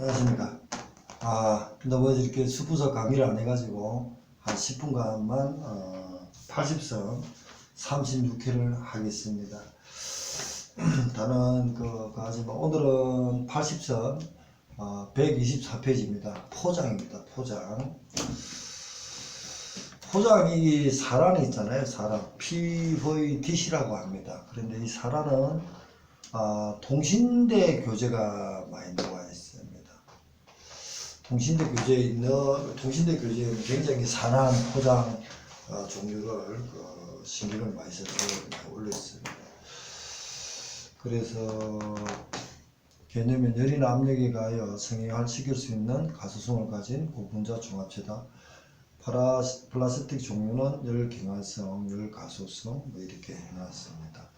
안녕하십니까. 아, 너무 이렇게 수부서 강의를 안 해가지고 한 10분간만 어, 80선 36회를 하겠습니다. 다른 그, 그 하지만 오늘은 80선 어, 124페이지입니다. 포장입니다. 포장. 포장이 사란이 있잖아요. 사란. PVDC라고 합니다. 그런데 이 사란은 아, 통신대 교재가 많이 나와 있습니다. 통신대 교재에 있는 통신대 교재에는 굉장히 산한 포장 어, 종류를 그, 신경을 많이 써서 올려 있습니다. 그래서 개념은 열이나 압력에 가하여 성형을 시킬 수 있는 가소성을 가진 고분자 종합체다. 파라, 플라스틱 종류는 열 경화성, 열 가소성 뭐 이렇게 해놨습니다.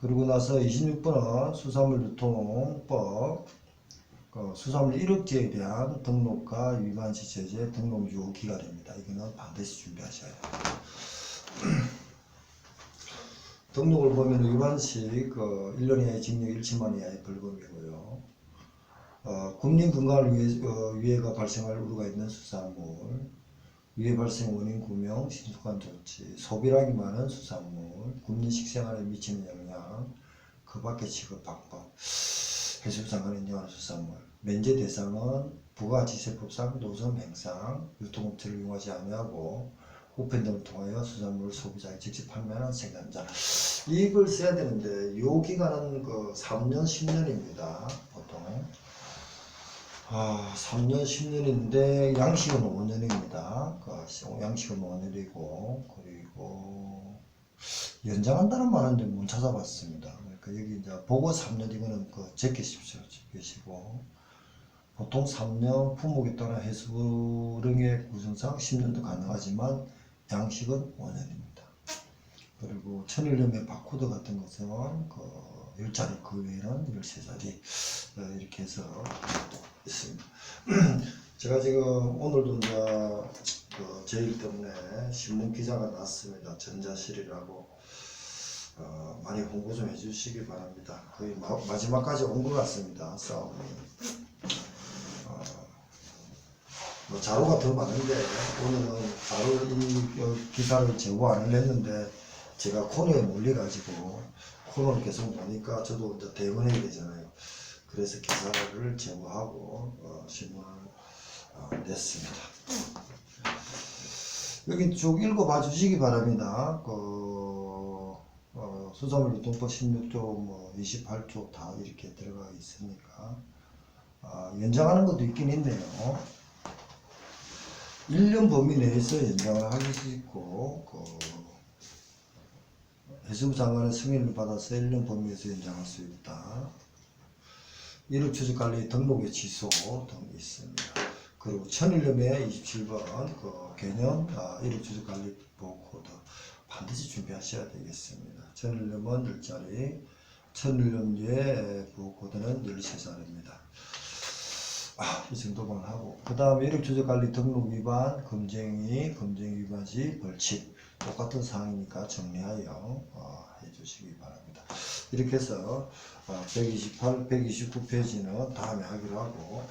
그리고 나서 26번은 수산물 유통법 어, 수산물 1억지에 대한 등록과 위반시 제재 등록 유효 기간입니다. 이거는 반드시 준비하셔야 돼요. 등록을 보면 위반시 그 1년 이하의 징역 1천만 이하의 벌금이고요. 어, 국민 건강을 위해, 어, 위해가 발생할 우려가 있는 수산물, 위해 발생 원인 구명, 신속한 조치, 소비량이 많은 수산물, 국민 식 생활에 미치는 영향, 그 밖의 취급 방법, 해수부 장관에 인정하는 수산물, 면제 대상은 부가지세법상 노점 행상, 유통업체를 이용하지 아니하고 우편 등을 통하여 수산물을 소비자에 직접 판매하는 생산자. 이걸 써야 되는데 요 기간은 그 3년, 10년입니다. 아, 3년, 10년인데 양식은 5년입니다. 그 양식은 5년이고 그리고 연장한다는 말인데 못 찾아봤습니다. 그러니까 여기 이제 보고 3년 이거는 그 제끼십시오. 제끼시고 보통 3년 품목에 따라 해수령의 구성상 10년도 가능하지만 양식은 5년입니다. 그리고 천일염의 바코드 같은 것은 그 10자리 그 외에는 13자리 어, 이렇게 해서 있습니다. 제가 지금 오늘도 이제 그 제일 때문에 신문 기사가 났습니다. 전자실이라고 어, 많이 홍보 좀 해주시기 바랍니다. 거의 마, 마지막까지 온 것 같습니다. 싸움이. 어, 뭐 자료가 더 많은데 오늘은 어, 기사를 제보 안 했는데 제가 코너에 몰려가지고 코너를 계속 보니까 저도 이제 대응해야 되잖아요. 그래서 기사를 제보하고 어, 신문을 어, 냈습니다. 여기 쭉 읽어봐 주시기 바랍니다. 그, 어, 수산물 유통법 16조, 뭐 28조 다 이렇게 들어가 있으니까 아, 연장하는 것도 있긴 있네요. 1년 범위 내에서 연장을 할 수 있고 그, 해수부 장관의 승인을 받아서 1년 범위에서 연장할 수 있다. 이력 추적 관리 등록의 취소 등이 있습니다. 그리고 천일염의 27번 그 개념 아, 이력 추적 관리 보호 코드 반드시 준비하셔야 되겠습니다. 천일염은 10자리, 천일염의 보호 코드는 13자리입니다. 아, 이 정도만 하고 그 다음에 이력 추적 관리 등록 위반 검증이 검증 위반 시 벌칙 똑같은 사항이니까 정리하여 어, 해주시기 바랍니다. 이렇게 해서 어, 128, 129페이지는 다음에 하기로 하고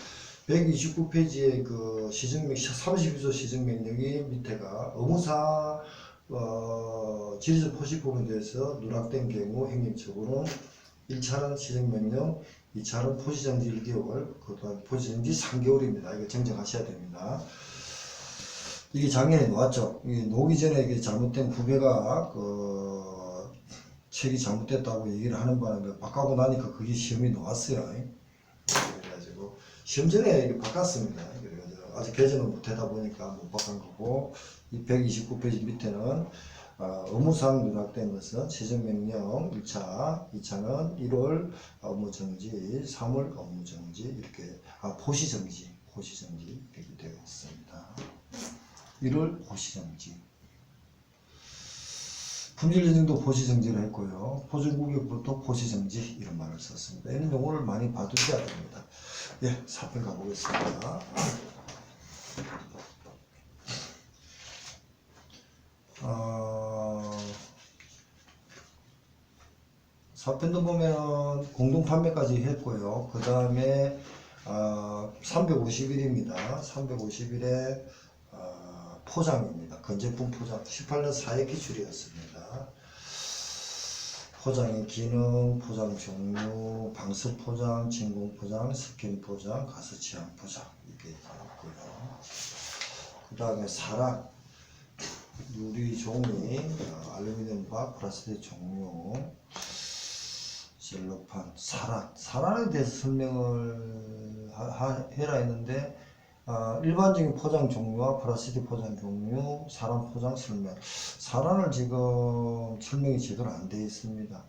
129페이지의 그 시정명 32조 시정명령이 밑에가 의무사 어, 지리적 포시법에 대해서 누락된 경우 행정처분은 1차는 시정명령, 2차는 포시정지 1개월, 그 다음 포시정지 3개월입니다. 이거 정정하셔야 됩니다. 이게 작년에 나왔죠. 이게 녹기 전에 이게 잘못된 후배가 그 책이 잘못됐다고 얘기를 하는 바람에 바꾸고 나니까 그게 시험이 나왔어요. 그래가지고 시험 전에 이게 바꿨습니다. 그래가지고 아직 개정을 못하다 보니까 못 바꾼 거고 이 129페이지 밑에는 어, 의무상 누락된 것은 시정명령 1차, 2차는 1월 업무정지, 3월 업무정지 이렇게 아 포시정지, 포시정지 이렇게 되어 있습니다. 1월 포시정지. 품질 인증도 포시정지를 했고요. 포준구역부터 포시정지 이런 말을 썼습니다. 이런 용어를 많이 봐두셔야 됩니다. 예, 사편 가보겠습니다. 어, 사편도 보면 공동 판매까지 했고요. 그 다음에 어, 350일입니다. 350일에 어, 포장입니다. 건제품 포장 18년 4회 기출이었습니다. 포장의 기능, 포장 종류, 방수 포장, 진공 포장, 스킨 포장, 가스 취향 포장 이게 있고요. 그 다음에 사랑, 유리 종이, 어, 알루미늄 바, 플라스틱 종류, 셀로판, 사란. 사란에 대해서 설명을 하, 하- 해라 했는데 어, 일반적인 포장 종류와 플라스틱 포장 종류, 사란 포장 설명. 사란을 지금 설명이 제대로 안 되어 있습니다.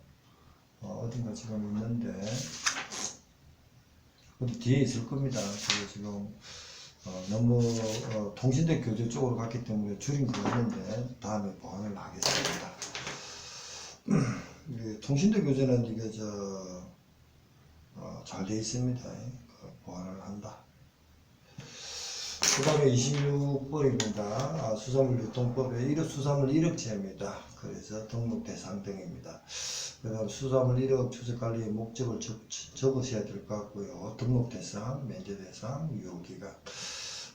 어, 어딘가 지금 있는데 어디 뒤에 있을 겁니다. 그게 지금 어, 너무 어, 통신대 교재 쪽으로 갔기 때문에 줄인 거 있는데 다음에 보완을 하겠습니다. 이게 통신대 교재는 이게 저잘 돼 있습니다. 그 보완을 한다. 그 다음에 26번입니다. 아, 수산물 유통법의 1억 수산물 1억제입니다. 그래서 등록 대상 등입니다. 그 다음 수산물 1억 추적관리의 목적을 적, 적으셔야 될 것 같고요. 등록 대상, 면제 대상, 유효기간.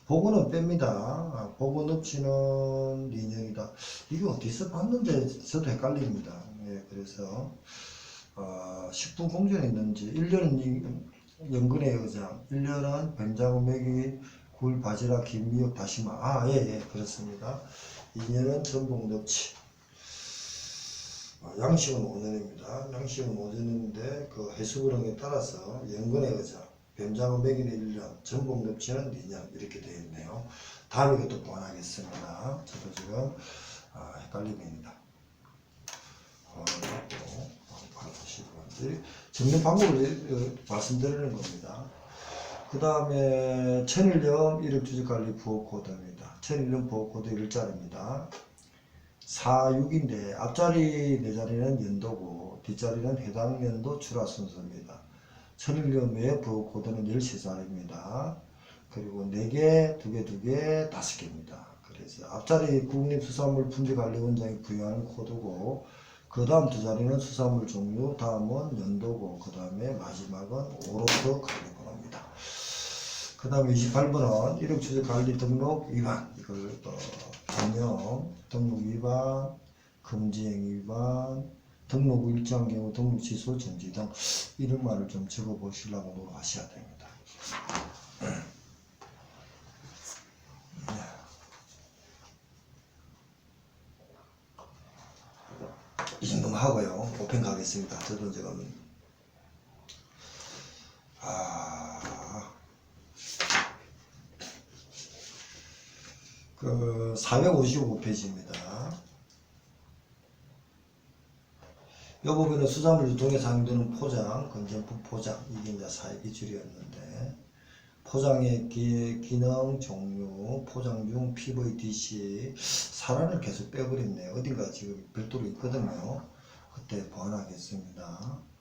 보고는 뺍니다. 아, 보고 없이는 인형이다. 이거 어디서 봤는데 저도 헷갈립니다. 예, 그래서 어, 식품 공전에 있는지 1년은 연근의 의장, 1년은 변장어 매기 굴 바지락 김 미역 다시마. 아 예 예 그렇습니다. 2년은 전복 넙치 아, 양식은 5년입니다. 양식은 5년인데 그 해수부령에 따라서 연근의 의장 변장어 매기는 1년 전복 넙치는 2년 이렇게 되어 있네요. 다음 이것도 보완하겠습니다. 저도 지금 아, 헷갈림입니다. 어, 보완하시고 적는 방법을 어, 말씀드리는 겁니다 그 다음에 천일염 이력 주식관리 부호 코드입니다. 천일염 부호 코드 1자리입니다. 4, 6인데 앞자리 네 자리는 연도고 뒷자리는 해당 연도 출하 순서입니다. 천일염의 부호 코드는 13자리입니다. 그리고 4개, 2개, 2개, 5개입니다. 그래서 앞자리 국립수산물 품질관리 원장이 부여하는 코드고 그 다음 두 자리는 수산물 종류, 다음은 연도고 그 다음에 마지막은 오로트 관리번호입니다. 그 다음에 28번은 이력추적관리 등록 위반 이걸 어, 개념 등록 위반 금지행 위반 등록 후 일정 경우 등록 취소 정지 등 이런 말을 좀 적어 보시려고 노력하셔야 됩니다. 이 정도만 하고요. 오펜 가겠습니다. 저도 지금 아, 그 455페이지입니다. 이 부분은 수산물 유통에 사용되는 포장, 건전품 포장 이게 이제 사회 기준이었는데 포장의 기, 기능, 종류, 포장 중 PVDC 사란을 계속 빼버렸네요. 어딘가 지금 별도로 있거든요. 그때 보완하겠습니다.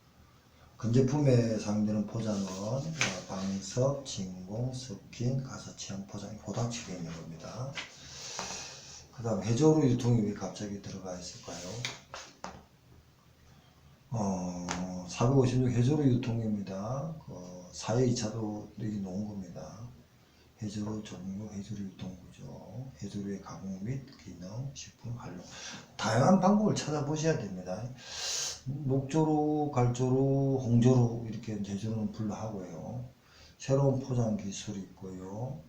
건제품에 사용되는 포장은 어, 방석, 진공, 스킨, 가서 취향 포장이 고닥치게 있는 겁니다. 그 다음 해조류 유통이 왜 갑자기 들어가 있을까요? 어, 456 해조류 유통입니다. 그 4회 2차도 여기 놓은 겁니다. 해조류 종류, 해조류 유통 구조, 해조류의 가공 및 기능, 식품 활용. 다양한 방법을 찾아보셔야 됩니다. 녹조로, 갈조로, 홍조로 이렇게 제조는 분류하고요. 새로운 포장 기술이 있고요.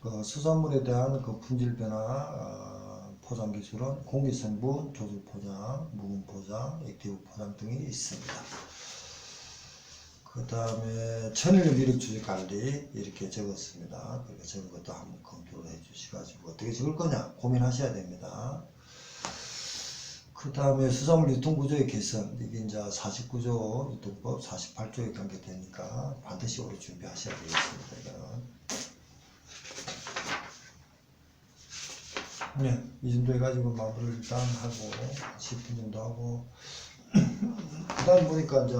그 수산물에 대한 그 품질 변화 어, 포장 기술은 공기 성분, 조절 포장, 묵은 포장, 액티브 포장 등이 있습니다. 그 다음에 천일 미륵 주식 관리 이렇게 적었습니다. 그러니까 적은 것도 한번 검토를 해 주시가지고 어떻게 적을 거냐 고민하셔야 됩니다. 그 다음에 수산물 유통구조의 개선 이게 이제 49조 유통법 48조에 관계되니까 반드시 오래 준비하셔야 되겠습니다. 이거는. 네, 이 정도 해가지고 마무리를 일단 하고 10분 정도 하고 그 다음 보니까 이제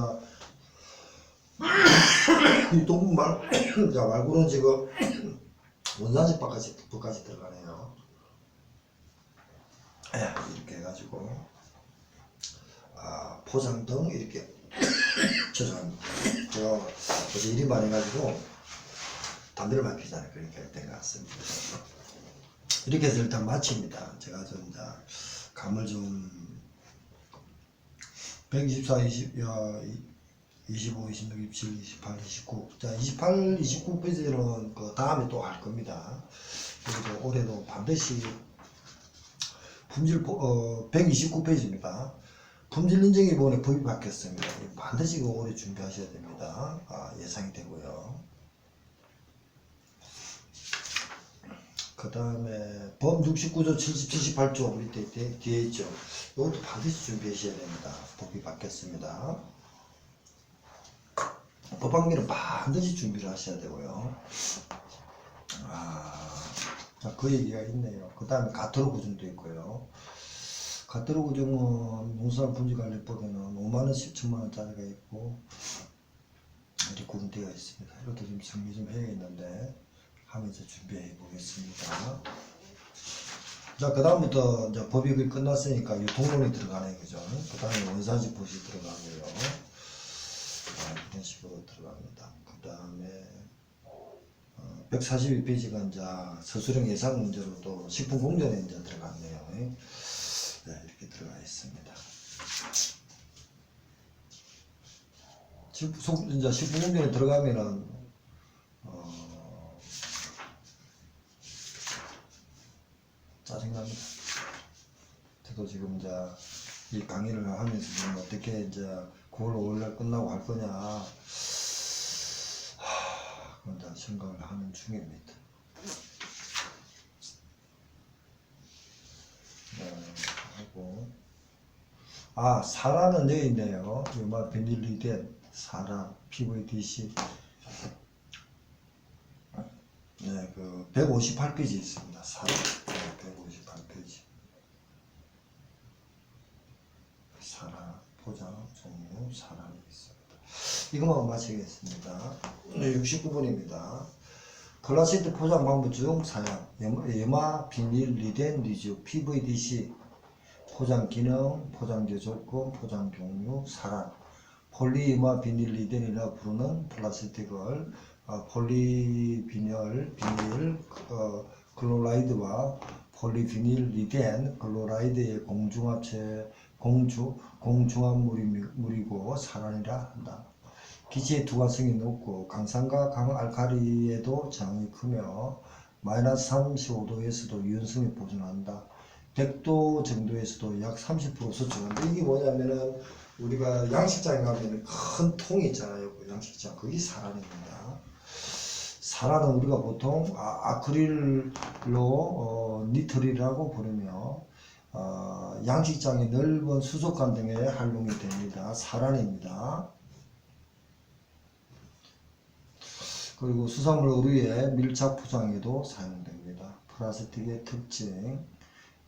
유통분 말, 자, 말고는 지금 원산지법까지 법까지 들어가네요. 예, 이렇게 해가지고 아, 포장 등 이렇게 죄송합니다. 제가 어제 일이 많이 가지고 담배를 많이 피잖아요. 그러니까 된것 같습니다. 이렇게 해서 일단 마칩니다. 제가 좀 이제 감을 좀 124, 20, 야, 25, 26, 27, 28, 29. 자, 28, 29페이지는 그 다음에 또 할 겁니다. 그리고 올해도 반드시 품질, 보- 어, 129페이지입니다. 품질 인증 기본에 법이 바뀌었습니다. 반드시 이거 올해 준비하셔야 됩니다. 아, 예상이 되고요. 그 다음에 법 69조 70, 78조 밑에 뒤에- 뒤에 있죠. 이것도 반드시 준비하셔야 됩니다. 법이 바뀌었습니다. 법학미는 반드시 준비를 하셔야 되고요. 아, 자, 그 얘기가 있네요. 그 다음에 가토로 구증도 있고요. 가토로 구증은 농수산 분지관리법에는 5만원, 10천만원짜리가 있고, 이렇게 구분되어 있습니다. 이것도 좀 정리 좀 해야겠는데, 하면서 준비해 보겠습니다. 자, 그 다음부터 이제 법이 거의 끝났으니까 유통론이 들어가네, 그죠? 그 다음에 원산지 보시 들어가고요. 아, 이런 식으로 들어갑니다. 그 다음에 142페이지가 이제 서술형 예상 문제로 또 식품 공전에 이제 들어갔네요. 네, 이렇게 들어가 있습니다. 식- 속- 이제 식품 공전에 들어가면은 어, 짜증납니다. 저도 지금 이제 이 강의를 하면서 지금 어떻게 이제 9월 5일날 끝나고 할 거냐 하, 이제 생각을 하는 중입니다. 네, 하고 아 사라는 여기 있네요. 요마 비닐리덴 사라 PVDC 네, 그 158페이지 있습니다. 사라 네, 158페이지 사라 포장 종류 사람이 있습니다. 이것만 마치겠습니다. 네, 69분입니다. 플라스틱 포장 방법 중 사양 예마 비닐 리덴 리즈 PVDC 포장 기능 포장재 조건 포장 종류 사란 폴리이마 비닐 리덴이라 부르는 플라스틱을 아, 폴리비닐 비닐 어, 클로라이드와 폴리비닐 리덴 클로라이드의 공중합체 공주 공중합 물이고 산환이라 한다. 기체의 두과성이 높고 강산과 강알칼리에도 저항이 크며 마이너스 35도에서도 유연성이 보존한다. 100도 정도에서도 약 30% 소출한다. 이게 뭐냐면은 우리가 양식장에 가면 큰 통이 있잖아요. 그 양식장. 그게 사란입니다. 사란은 우리가 보통 아, 아크릴로 어, 니트릴이라고 부르며 어, 양식장의 넓은 수족관 등에 활용이 됩니다. 사란입니다. 그리고 수산물 의류의 밀착 포장에도 사용됩니다. 플라스틱의 특징,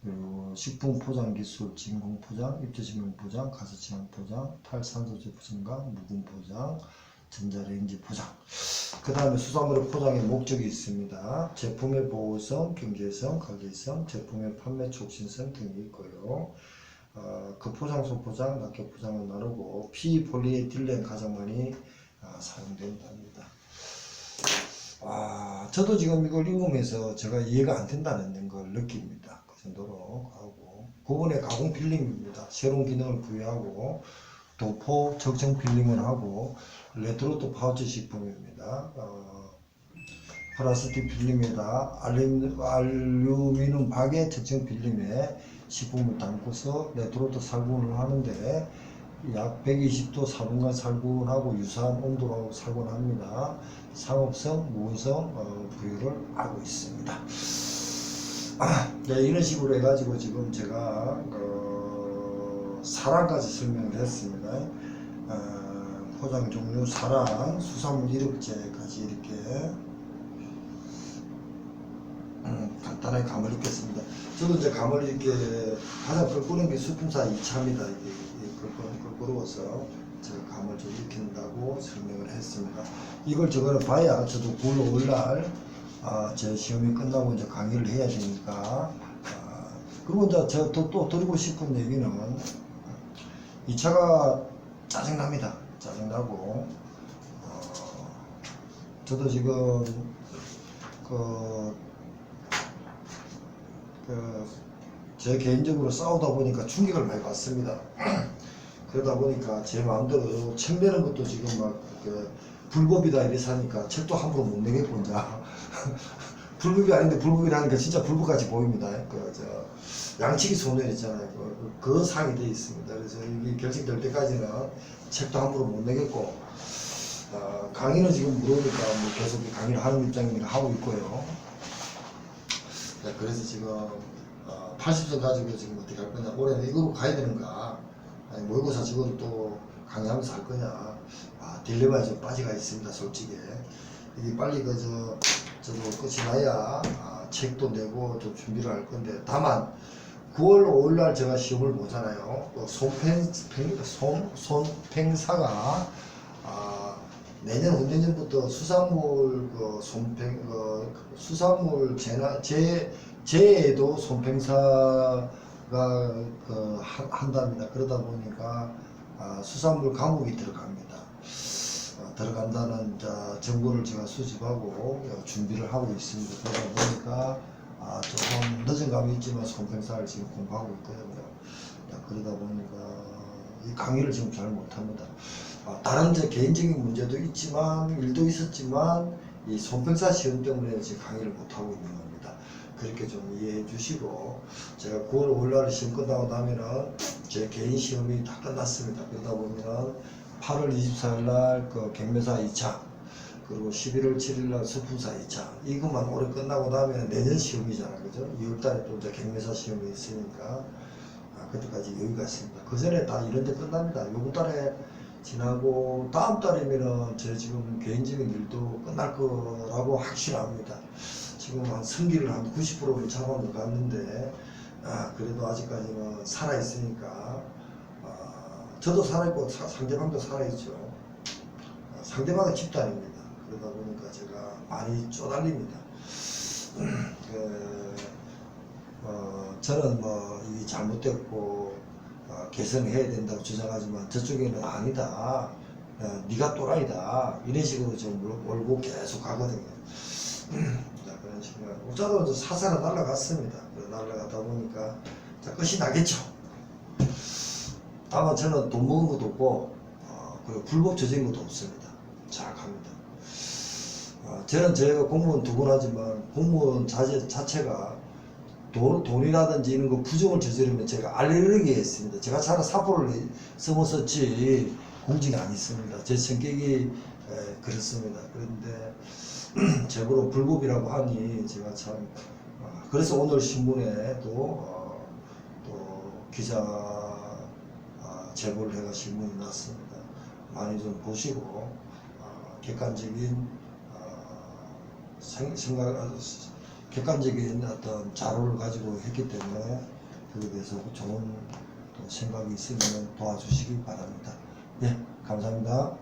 그리고 식품 포장 기술, 진공 포장, 입체식품 포장, 가스치장 포장, 탈산소제 포장과 묵은 포장, 전자레인지 포장. 그 다음에 수산물의 포장의 목적이 있습니다. 제품의 보호성, 경제성, 관리성, 제품의 판매 촉진성 등이 있고요. 어, 그 포장 소 포장, 낱개 포장을 나누고 피폴리에틸렌 가장 많이 아, 사용된답니다. 아, 저도 지금 이걸 읽으면서 제가 이해가 안 된다는 걸 느낍니다. 그 정도로 하고. 9번의 가공 필름입니다. 새로운 기능을 부여하고, 도포 적정 필름을 하고, 레트로트 파우치 식품입니다. 어, 플라스틱 필름에다 알루미늄, 알루미늄 박의 적정 필름에 식품을 담고서 레트로트 살균을 하는데 약 120도 4분간 살균하고 유사한 온도로 살균합니다. 상업성, 무은성 어, 부유를 하고 있습니다. 아, 네, 이런 식으로 해가지고 지금 제가 어, 사랑까지 설명을 했습니다. 어, 포장 종류 사랑, 수산물 이력제까지 이렇게 음, 간단하게 감을 읽겠습니다. 저도 이제 감을 이렇게 가장 껄끄러운 게 수품사 2차입니다. 이게, 이게 껄끄러워서 제가 감을 좀 익힌다고 설명을 했습니다. 이걸 저거를 봐야 저도 9월 5일 날 아, 제 시험이 끝나고 이제 강의를 해야 되니까 아, 그리고 이제 저또 또 드리고 싶은 얘기는 이 차가 짜증납니다. 짜증나고 어, 저도 지금 그, 그, 제 개인적으로 싸우다 보니까 충격을 많이 받습니다. 그러다 보니까 제 마음대로 책 내는 것도 지금 막, 그, 불법이다 이래서 하니까 책도 함부로 못 이제. 불법이 아닌데 불법이라니까 진짜 불법같이 보입니다. 그, 저, 양치기 소년 있잖아요. 그, 그, 그 상이 돼 있습니다. 그래서 이게 결정될 때까지는 책도 함부로 못 내겠고, 어, 강의는 지금 물으니까 뭐 계속 강의를 하는 입장이니까 하고 있고요. 네, 그래서 지금 어, 80점 가지고 지금 어떻게 할 거냐 올해는 이거로 가야 되는가 아니 모의고사 적어도 또 강의하면서 할 거냐 아, 딜레마에 좀 빠져가 있습니다 솔직히 이게 빨리 그저 저도 끝이 나야 아, 책도 내고 좀 준비를 할 건데 다만 9월 5일 날 제가 시험을 보잖아요 또 손팽 팽, 손, 손팽사가 아, 내년 후년전부터 수산물 그 손팽 그 수산물 재나 재 재에도 손팽사가 그 한- 한답니다. 그러다 보니까 아, 수산물 과목이 들어갑니다. 어, 들어간다는 자, 정보를 제가 수집하고 어, 준비를 하고 있습니다. 그러다 보니까 아, 조금 늦은 감이 있지만 손팽사를 지금 공부하고 있거든요. 자, 그러다 보니까 이 강의를 지금 잘 못합니다. 아, 다른 제 개인적인 문제도 있지만 일도 있었지만 이 손평사 시험 때문에 지금 강의를 못 하고 있는 겁니다. 그렇게 좀 이해해 주시고 제가 9월 5일 날 시험 끝나고 나면은 제 개인 시험이 다 끝났습니다. 그러다 보면은 8월 24일 날 그 경매사 2차 그리고 11월 7일 날 서품사 2차 이것만 올해 끝나고 나면 내년 시험이잖아요, 그죠? 2월 달에 또 이제 경매사 시험이 있으니까 아, 그때까지 여유가 있습니다. 그 전에 다 이런 데 끝납니다. 요번 달에 지나고 다음 달이면은 제 지금 개인적인 일도 끝날 거라고 확신합니다. 지금 한 승기를 한 90%를 잡아서 갔는데 아, 그래도 아직까지는 살아 있으니까 아, 저도 살아 있고 사- 상대방도 살아 있죠. 아, 상대방은 집단입니다. 그러다 보니까 제가 많이 쪼달립니다. 그, 어, 저는 뭐 이게 잘못됐고 어, 개선해야 된다고 주장하지만 저쪽에는 아니다. 어, 네가 또라이다. 이런 식으로 좀 몰- 몰고 계속 가거든요. 자, 그런 식으로. 저도 날아갔습니다. 그래 날아가다 보니까 자, 끝이 나겠죠. 다만 저는 돈 먹은 것도 없고, 어, 그리고 불법 저지른 것도 없습니다. 잘 갑니다. 어, 저는 제가 공무원 두번 하지만 공무원 자체, 자체가 돈, 돈이라든지 이런 거 부정을 저지르면 제가 알레르기 했습니다. 제가 차라 사포를 써먹었지 공직이 안 있습니다. 제 성격이 에, 그렇습니다. 그런데 제보로 불법이라고 하니 제가 참 어, 그래서 오늘 신문에도 어, 또 기자 아, 제보를 해가 신문이 났습니다. 많이 좀 보시고 어, 객관적인 어, 생, 생각 아, 객관적인 어떤 자료를 가지고 했기 때문에 그에 대해서 좋은 또 생각이 있으면 도와주시기 바랍니다. 예, 감사합니다.